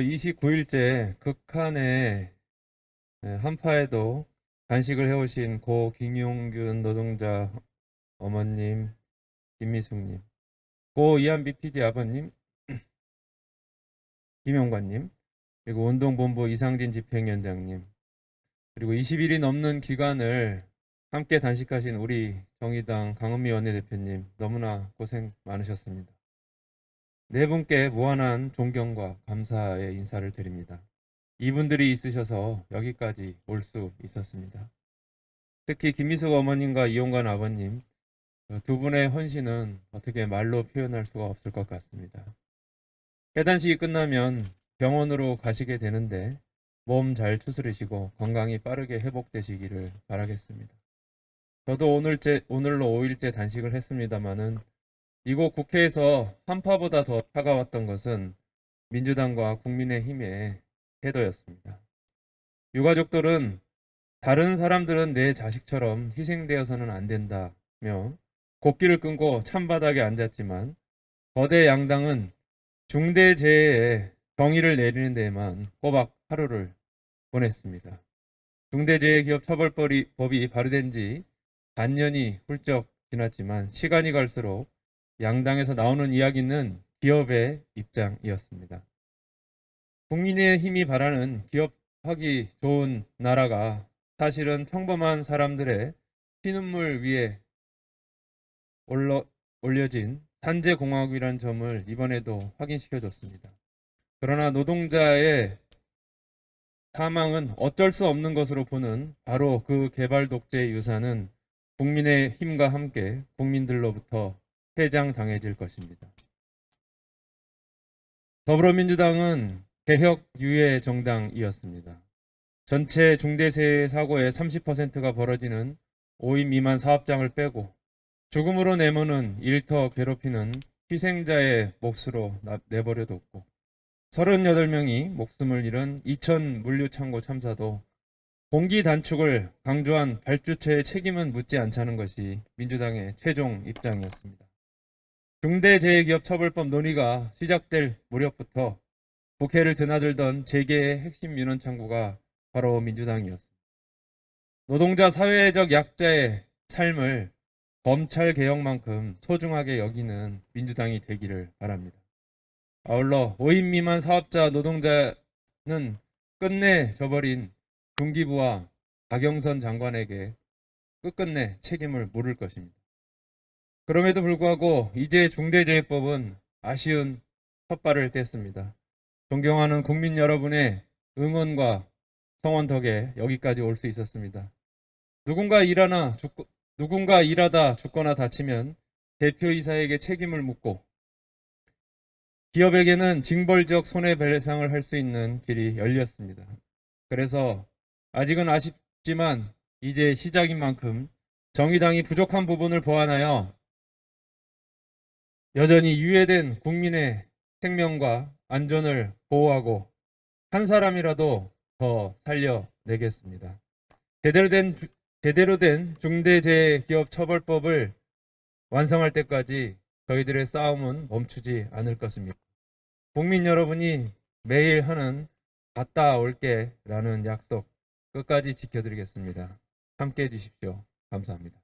29일째 극한의 예, 한파에도 단식을 해오신 고 김용균 노동자 어머님, 김미숙님, 고 이한비 PD 아버님, 김용관님, 그리고 운동본부 이상진 집행위원장님, 그리고 20일이 넘는 기간을 함께 단식하신 우리 정의당 강은미 원내대표님 너무나 고생 많으셨습니다. 네 분께 무한한 존경과 감사의 인사를 드립니다. 이분들이 있으셔서 여기까지 올 수 있었습니다. 특히 김미숙 어머님과 이용관 아버님 그두 분의 헌신은 어떻게 말로 표현할 수가 없을 것 같습니다. 해단식이 끝나면 병원으로 가시게 되는데 몸 잘 추스르시고 건강이 빠르게 회복되시기를 바라겠습니다. 저도 오늘째, 오늘로 5일째 단식을 했습니다마는 이곳 국회에서 한파보다 더 차가웠던 것은 민주당과 국민의힘의 태도였습니다. 유가족들은 다른 사람들은 내 자식처럼 희생되어서는 안 된다며 곡기를 끊고 찬바닥에 앉았지만 거대 양당은 중대재해에 정의를 내리는 데에만 꼬박 하루를 보냈습니다. 중대재해기업처벌법이 발의된 지 반년이 훌쩍 지났지만 시간이 갈수록 양당에서 나오는 이야기는 기업의 입장이었습니다. 국민의 힘이 바라는 기업하기 좋은 나라가 사실은 평범한 사람들의 피눈물 위에 올려, 올려진 산재공화국이라는 점을 이번에도 확인시켜 줬습니다. 그러나 노동자의 사망은 어쩔 수 없는 것으로 보는 바로 그 개발 독재의 유산은 국민의 힘과 함께 국민들로부터 퇴장당해질 것입니다. 더불어민주당은 개혁 유예 정당이었습니다. 전체 중대재해 사고의 30%가 벌어지는 5인 미만 사업장을 빼고 죽음으로 내모는 일터 괴롭히는 희생자의 몫으로 나- 내버려뒀고 38명이 목숨을 잃은 이천 물류창고 참사도 공기 단축을 강조한 발주처의 책임은 묻지 않자는 것이 민주당의 최종 입장이었습니다. 중대재해기업처벌법 논의가 시작될 무렵부터 국회를 드나들던 재계의 핵심 민원 창구가 바로 민주당이었습니다. 노동자 사회적 약자의 삶을 검찰 개혁만큼 소중하게 여기는 민주당이 되기를 바랍니다. 아울러 5인 미만 사업자 노동자는 끝내 져버린 중기부와 박영선 장관에게 끝끝내 책임을 물을 것입니다. 그럼에도 불구하고 이제 중대재해법은 아쉬운 헛발을 뗐습니다. 존경하는 국민 여러분의 응원과 성원 덕에 여기까지 올 수 있었습니다. 누군가 일하나 죽고, 누군가 일하다 죽거나 다치면 대표이사에게 책임을 묻고 기업에게는 징벌적 손해배상을 할 수 있는 길이 열렸습니다. 그래서 아직은 아쉽지만 이제 시작인 만큼 정의당이 부족한 부분을 보완하여 여전히 유예된 국민의 생명과 안전을 보호하고 한 사람이라도 더 살려내겠습니다. 제대로 된 주- 제대로 된 중대재해기업처벌법을 완성할 때까지 저희들의 싸움은 멈추지 않을 것입니다. 국민 여러분이 매일 하는 갔다 올게 라는 약속 끝까지 지켜드리겠습니다. 함께 해주십시오. 감사합니다.